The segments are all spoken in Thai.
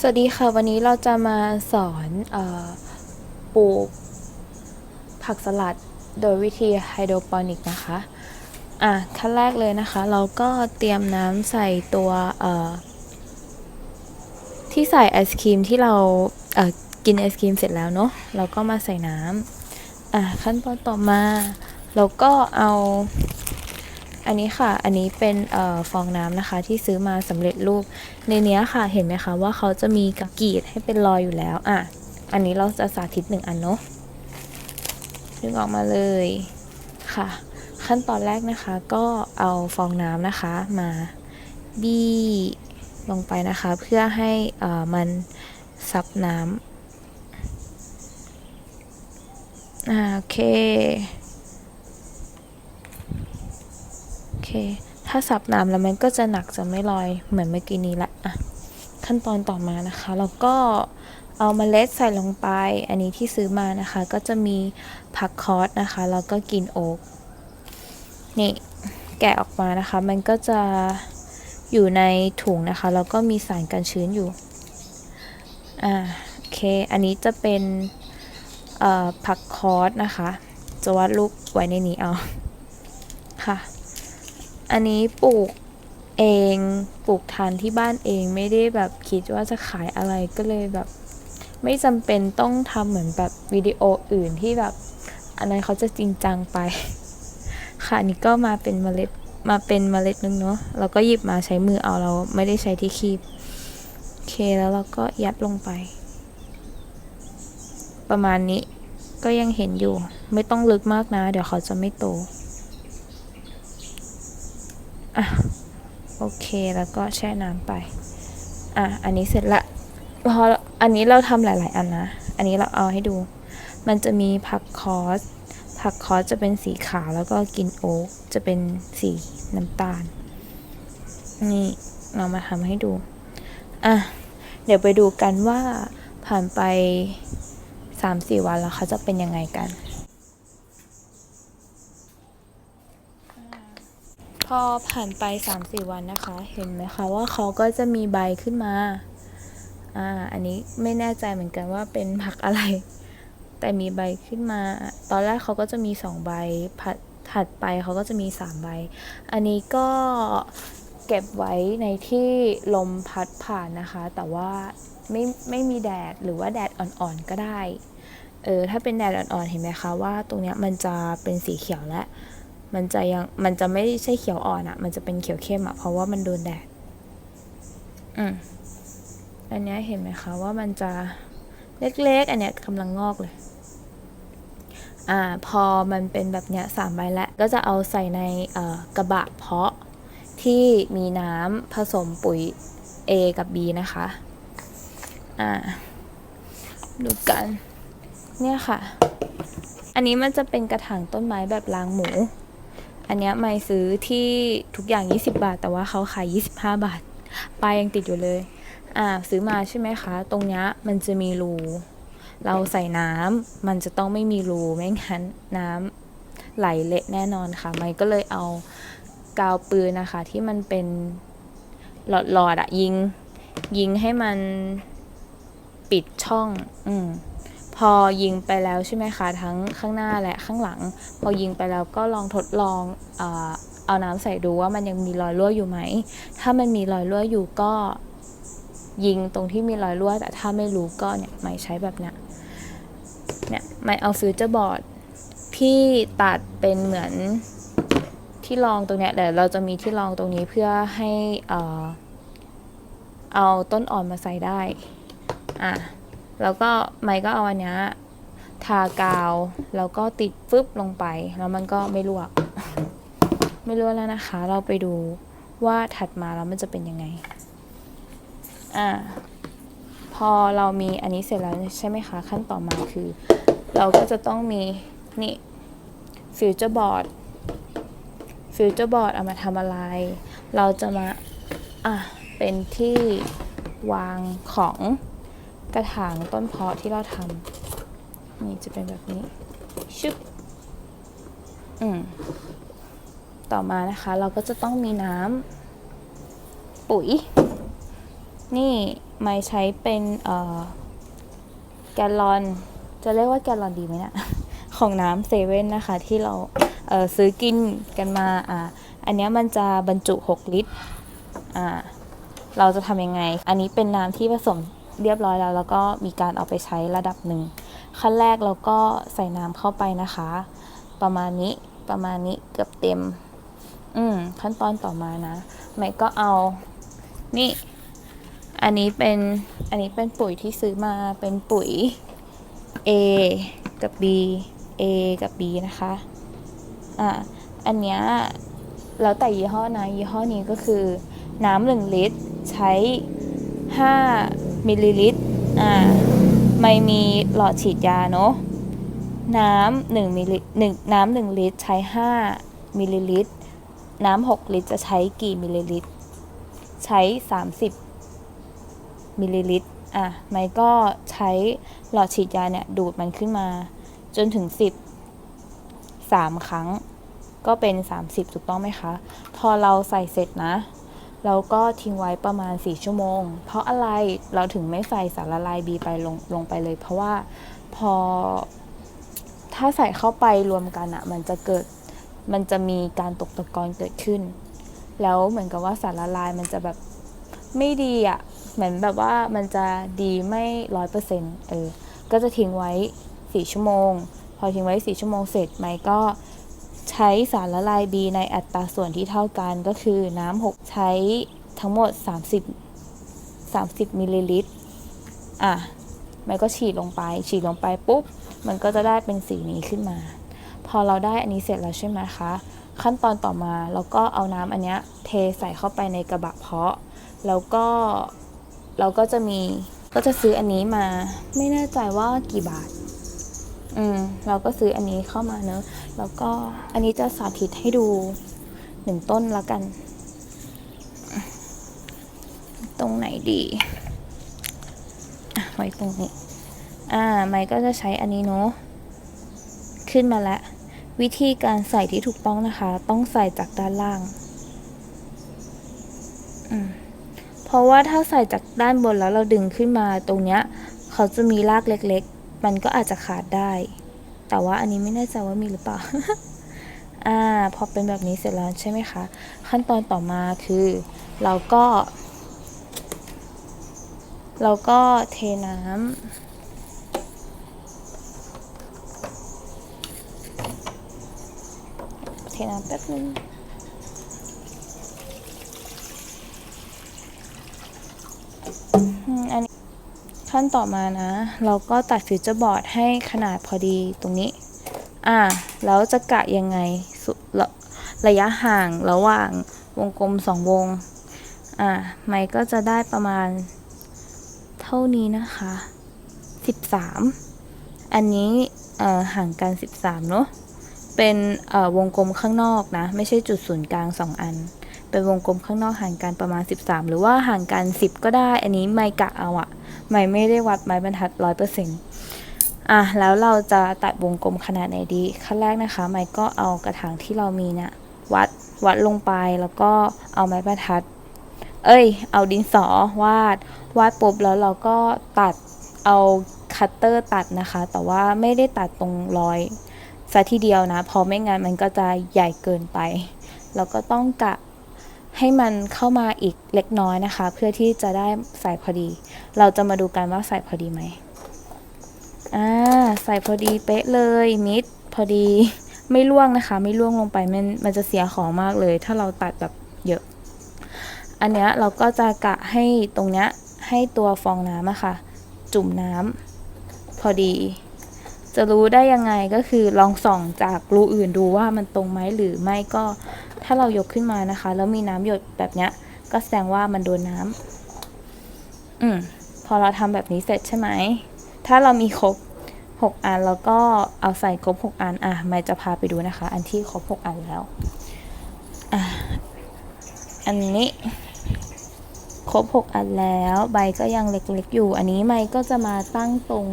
สวัสดีค่ะ วันนี้เราจะมาสอนออปลูกผักสลัดโดยวิธีไฮโดรโปนิกนะคะ อะขั้นแรกเลยนะคะ เราก็เตรียมน้ำใส่ตัวที่ใส่ไอศครีมที่เราเกินไอศครีมเสร็จแล้วเนาะเราก็มาใส่น้ำอะขั้นตอนต่อมา เราก็เอา อันนี้ค่ะ อันนี้เป็นออฟองน้ำนะคะ ที่ซื้อมาสำเร็จรูป ในเนี้ยค่ะ เห็นไหมคะว่าเขาจะมีกระกีดให้เป็นรอยอยู่แล้ว อะ อันนี้เราจะสาธิตหนึ่งอันเนาะดึงออกมาเลยค่ะ ขั้นตอนแรกนะคะ ก็เอาฟองน้ำนะคะมาบี้ลงไปนะคะ เพื่อให้เอ่มันซับน้ำโอเค โอเค ถ้าสับน้ำแล้วมันก็จะหนักจะไม่ลอยเหมือนเมื่อกี้นี้ละอะขั้นตอนต่อมานะคะ เราก็เอาเมล็ดใส่ลงไป อันนี้ที่ซื้อมานะคะ ก็จะมีผักคอสนะคะแล้วก็กินโอ๊กนี่แกะออกมานะคะ มันก็จะอยู่ในถุงนะคะ แล้วก็มีสารกันชื้นอยู่อ่าโอเค อันนี้จะเป็นผักคอสนะคะ จะวาดรูปไว้ในนี้เอาค่ะ อันนี้ปลูกเองปลูกทานที่บ้านเองไม่ได้แบบคิดว่าจะขายอะไรก็เลยแบบ ไม่จำเป็นต้องทำเหมือนแบบวิดีโออื่นที่แบบ อันนั้นเขาจะจริงจังไป ค่ะอันนี้ก็มาเป็นเมล็ดมาเป็นเมล็ดนึงเนาะเราก็หยิบมาใช้มือเอาเราไม่ได้ใช้ที่คีบโอเคแล้วเราก็ยัดลงไป ประมาณนี้ก็ยังเห็นอยู่ ไม่ต้องลึกมากนะ เดี๋ยวเขาจะไม่โต อะโอเคแล้วก็แช่น้ำไป อะอันนี้เสร็จละพออันนี้เราทำหลาย ๆ อันนะ อันนี้เราเอาให้ดู มันจะมีผักคอส ผักคอสจะเป็นสีขาวแล้วก็กินโอ๊กจะเป็นสีน้ำตาล นี่เรามาทำให้ดู อะ เดี๋ยวไปดูกันว่าผ่านไป3-4วันแล้วเขาจะเป็นยังไงกัน พอผ่านไป 3-4 วันนะคะ เห็นไหมคะว่าเขาก็จะมีใบขึ้นมา อ่า อันนี้ไม่แน่ใจเหมือนกันว่าเป็นผักอะไร แต่มีใบขึ้นมา ตอนแรกเขาก็จะมี 2 ใบผัดถัดไปเขาก็จะมี 3 ใบ อันนี้ก็เก็บไว้ในที่ลมพัดผ่านนะคะ แต่ว่าไม่ไม่มีแดดหรือว่าแดดอ่อนๆก็ได้ เออ ถ้าเป็นแดดอ่อนๆ เห็นไหมคะว่าตรงเนี้ยมันจะเป็นสีเขียวแล้ว มันจะยังมันจะไม่ใช่เขียวอ่อนอะมันจะเป็นเขียวเข้มอะเพราะว่ามันโดนแดดอืมอันเนี้ยเห็นไหมคะว่ามันจะเล็กๆ อันเนี้ยกำลังงอกเลย อ่า พอมันเป็นแบบเนี้ยสามใบแล้ว ก็จะเอาใส่ในเอ่อกระบะเพาะที่มีน้ำผสมปุ๋ย A กับ B นะคะ อ่า ดูกัน เนี่ยค่ะ อันนี้มันจะเป็นกระถางต้นไม้แบบรางหมู อันเนี้ยไม่ซื้อที่ทุกอย่าง 20 บาท แต่ว่าเขาขาย 25 บาทปลายยังติดอยู่เลย อ่า ซื้อมาใช่ไหมคะ ตรงเนี้ยมันจะมีรู เราใส่น้ำมันจะต้องไม่มีรูไม่งั้นน้ำไหลเละแน่นอนค่ะ ไม่ก็เลยเอากาวปืนนะคะ ที่มันเป็นหลอดหลอดอะยิง ยิงให้มันปิดช่อง อืม พอยิงไปแล้วใช่ไหมคะทั้งข้างหน้าและข้างหลัง พอยิงไปแล้วก็ลองทดลองเอาน้ำใส่ดูว่ามันยังมีรอยรั่วอยู่ไหม ถ้ามันมีรอยรั่วอยู่ก็ยิงตรงที่มีรอยรั่ว แต่ถ้าไม่รู้ก็เนี่ยไม่ใช้แบบเนี้ยเนี่ยไม่เอาฟิวเจอร์บอร์ดที่ตัดเป็นเหมือนที่รองตรงเนี้ยเดี๋ยวเราจะมีที่รองตรงนี้เพื่อให้เอ่อเอาต้นอ่อนมาใส่ได้อะ แล้วก็ไมค์ก็เอาอันเนี้ยทากาวแล้วก็ติดฟึบลงไป แล้วมันก็ไม่รั่วไม่รั่วแล้วนะคะ เราไปดูว่าถัดมาแล้วมันจะเป็นยังไง อ่า พอเรามีอันนี้เสร็จแล้วใช่ไหมคะ ขั้นต่อมาคือ เราก็จะต้องมีนี่ฟิวเจอร์บอร์ดฟิวเจอร์บอร์ดเอามาทำอะไร เราจะมา อะ เป็นที่วางของ กระถางต้นเพาะที่เราทำนี่จะเป็นแบบนี้ชึบอืมต่อมานะคะ เราก็จะต้องมีน้ำปุ๋ย นี่ไม่ใช้เป็นเอ่อแกลลอน จะเรียกว่าแกลลอนดีไหมเนะของน้ำเซเว่นนะคะ ที่เราเซื้อกินกันมาอ่าอันนี้มันจะบรรจุ 6 ลิตรอ่าเราจะทำยังไง อันนี้เป็นน้ำที่ผสม เรียบร้อยแล้ว แล้วก็มีการเอาไปใช้ระดับหนึ่ง ขั้นแรกเราก็ใส่น้ำเข้าไปนะคะ ประมาณนี้ประมาณนี้เกือบเต็ม อืมขั้นตอนต่อมานะใหม่ก็เอานี่ อันนี้เป็นอันนี้เป็นปุ๋ยที่ซื้อมาเป็นปุ๋ย A กับ B A กับ B นะคะ อ่า อันเนี้ยแล้วแต่ยี่ห้อนะ ยี่ห้อนี้ก็คือน้ำหนึ่งลิตร ใช้ 5 มิลลิลิตร อ่า ไม่มีหลอดฉีดยาเนาะ น้ำหนึ่งมิลลิหนึ่งน้ำหนึ่งลิตรใช้5มิลลิลิตร น้ำหกลิตรจะใช้กี่มิลลิลิตร ใช้30มิลลิลิตร อะ ไมค์ก็ใช้หลอดฉีดยาเนี่ย ดูดมันขึ้นมา จนถึง10 3ครั้ง ก็เป็น30ถูกต้องไหมคะ พอเราใส่เสร็จนะ เราก็ทิ้งไว้ประมาณ 4 ชั่วโมง เพราะอะไรเราถึงไม่ใส่สารละลายบีไปลงลงไปเลย เพราะว่าพอถ้าใส่เข้าไปรวมกันอะมันจะเกิดมันจะมีการตกตะกอนเกิดขึ้น แล้วเหมือนกับว่าสารละลายมันจะแบบไม่ดีอะ่ะเหมือนแบบว่ามันจะดีไม่ร้อยเปอร์เซ็นต์เออก็จะทิ้งไว้สี่ชั่วโมง พอทิ้งไว้สี่ชั่วโมงเสร็จไมก็ ใช้สารละลายบีในอัตราส่วนที่เท่ากันก็คือน้ำหกใช้ทั้งหมด 30 30มิลลิลิตรอะมค์ก็ฉีดลงไป ฉีดลงไปปุ๊บ มันก็จะได้เป็นสีนี้ขึ้นมา พอเราได้อันนี้เสร็จแล้วใช่ไหมคะ ขั้นตอนต่อมาเราก็เอาน้ำอันเนี้ยเทใส่เข้าไปในกระบะเพาะ แล้วก็เราก็จะมีก็จะซื้ออันนี้มา ไม่แน่ใจว่ากี่บาท อืมเราก็ซื้ออันนี้เข้ามาเนอะแล้วก็อันนี้จะสาธิตให้ดูหนึ่งต้นละกัน ตรงไหนดีอะไว้ตรงนี้ อ่าไมค์ก็จะใช้อันนี้เนาะขึ้นมาแล้ววิธีการใส่ที่ถูกต้องนะคะ ต้องใส่จากด้านล่างเพราะว่าถ้าใส่จากด้านบนแล้วเราดึงขึ้นมาตรงเนี้ย เขาจะมีรากเล็ก มันก็อาจจะขาดได้ แต่ว่าอันนี้ไม่แน่ใจว่ามีหรือเปล่า อ่า พอเป็นแบบนี้เสร็จแล้วใช่ไหมคะ ขั้นตอนต่อมาคือ เราก็ เราก็เทน้ำเทน้ำแป๊บนึง อันนี้ ขั้นต่อมานะ เราก็ตัดฟิวเจอร์บอร์ดให้ขนาดพอดีตรงนี้ อ่า แล้วจะกะยังไงสุระระยะห่างระหว่างวงกลมสองวง อ่า ไมค์ก็จะได้ประมาณเท่านี้นะคะ 13 อันนี้ห่างกัน 13 เนอะ เป็นวงกลมข้างนอกนะ ไม่ใช่จุดศูนย์กลาง 2 อัน เป็นวงกลมข้างนอกห่างกันประมาณ 13 หรือว่าห่างกัน 10 ก็ได้ อันนี้ไม่กะเอาอะไม่ไม่ได้วัดไม้บรรทัด 100%อะแล้วเราจะตัดวงกลมขนาดไหนดี ขั้นแรกนะคะ ไมค์ก็เอากระถางที่เรามีเนี่ยวัดวัดลงไปแล้วก็เอาไม้บรรทัด เอ้ย เอาดินสอวาด วาดปุ๊บแล้วเราก็ตัดเอาคัตเตอร์ตัดนะคะ แต่ว่าไม่ได้ตัดตรงรอยซะทีเดียวนะเพราะไม่งั้นมันก็จะใหญ่เกินไปเราก็ต้องกะ ให้มันเข้ามาอีกเล็กน้อยนะคะ เพื่อที่จะได้ใส่พอดี เราจะมาดูกันว่าใส่พอดีไหมอ่าใส่พอดีเป๊ะเลยมิดพอดีไม่ล่วงนะคะ ไม่ล่วงลงไปมันมันจะเสียของมากเลย ถ้าเราตัดแบบเยอะ อันเนี้ยเราก็จะกะให้ตรงเนี้ยให้ตัวฟองน้ำอะค่ะ จุ่มน้ำพอดี จะรู้ได้ยังไงก็คือลองส่องจากรูอื่นดูว่ามันตรงไหมหรือไม่ก็ถ้าเรายกขึ้นมานะคะ แล้วมีน้ำหยดแบบเนี้ย ก็แสดงว่ามันโดนน้ำอืมพอเราทำแบบนี้เสร็จใช่ไหม ถ้าเรามีครบหกอันแล้วก็เอาใส่ครบหกอัน อะไม่จะพาไปดูนะคะ อันที่ครบหกอันแล้ว อะ อันนี้ครบหกอันแล้ว ใบก็ยังเล็กๆอยู่ อันนี้ไม้ก็จะมาตั้งตรง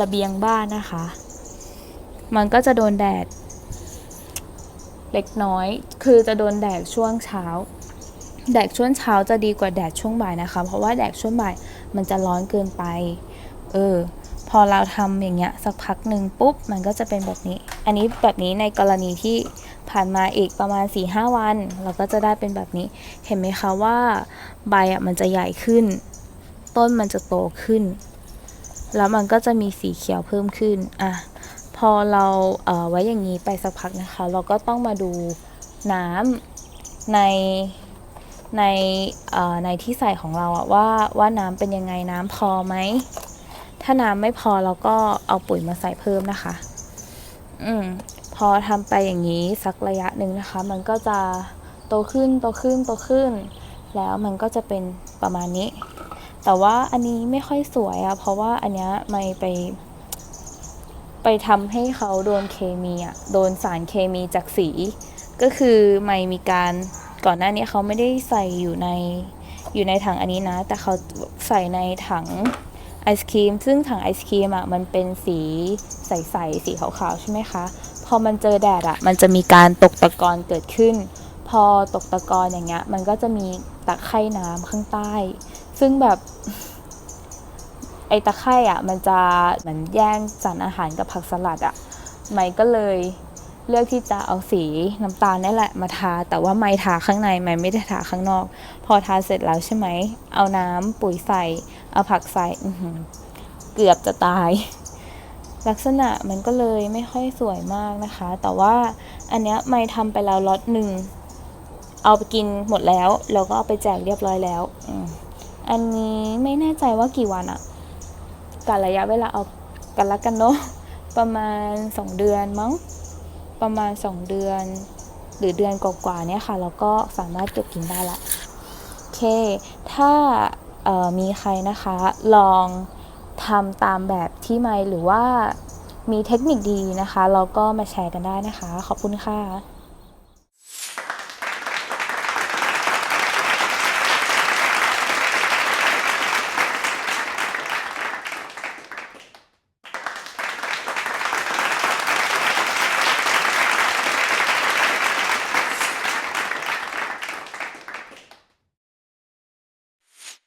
ระเบียงบ้านนะคะ มันก็จะโดนแดด เล็กน้อย คือจะโดนแดดช่วงเช้า แดดช่วงเช้าจะดีกว่าแดดช่วงบ่ายนะคะ เพราะว่าแดดช่วงบ่ายมันจะร้อนเกินไป เออ พอเราทำอย่างเงี้ยสักพักหนึ่งปุ๊บ มันก็จะเป็นแบบนี้ อันนี้แบบนี้ในกรณีที่ผ่านมาอีกประมาณ4ีหวัน เราก็จะได้เป็นแบบนี้ เห็นไหมคะว่าใบอะมันจะใหญ่ขึ้น ต้นมันจะโตขึ้น แล้วมันก็จะมีสีเขียวเพิ่มขึ้นอะพอเราเอ่อไว้อย่างนี้ไปสักพักนะคะ เราก็ต้องมาดูน้ำในในเอ่อในที่ใส่ของเราอะว่าว่าน้ำเป็นยังไงน้ำพอไหมถ้าน้ำไม่พอเราก็เอาปุ๋ยมาใส่เพิ่มนะคะ อืมพอทำไปอย่างนี้สักระยะหนึ่งนะคะ มันก็จะโตขึ้นโตขึ้นโตขึ้น แล้วมันก็จะเป็นประมาณนี้ แต่ว่าอันนี้ไม่ค่อยสวยอะเพราะว่าอันเนี้ยไม่ไป ไปทำให้เขาโดนเคมีอะโดนสารเคมีจากสี ก็คือไม่มีการก่อนหน้านี้เขาไม่ได้ใส่อยู่ในอยู่ในถังอันนี้นะ แต่เขาใส่ในถังไอศครีม ซึ่งถังไอศครีมอะมันเป็นสีใสๆสีขาวๆใช่ไหมคะ พอมันเจอแดดอะมันจะมีการตกตะกอนเกิดขึ้น พอตกตะกอนอย่างเงี้ย มันก็จะมีตะไคร่น้ำข้างใต้ ซึ่งแบบไอตะไคร่อะมันจะเหมือนแย่งสารอาหารกับผักสลัดอะไมค์ก็เลยเลือกที่จะเอาสีน้ำตาลนี่แหละมาทา แต่ว่าไมค์ทาข้างในไมค์ไม่ได้ทาข้างนอก พอทาเสร็จแล้วใช่ไหม เอาน้ำปุ๋ยใส่ เอาผักใส่เกือบจะตาย ลักษณะมันก็เลยไม่ค่อยสวยมากนะคะ แต่ว่าอันเนี้ยไมค์ทำไปแล้วล็อตหนึ่ง เอาไปกินหมดแล้ว แล้วก็เอาไปแจกเรียบร้อยแล้ว อันนี้ไม่แน่ใจว่ากี่วันอะการระยะเวลาเอากันละกันเนาะประมาณ 2 เดือนมั้งประมาณ 2 เดือน หรือเดือนกว่าๆเนี่ยค่ะแล้วก็สามารถเก็บกินได้ละโอเค ถ้ามีใครนะคะลองทำตามแบบที่ไม่หรือว่ามีเทคนิคดีนะคะ เราก็มาแชร์กันได้นะคะ ขอบคุณค่ะ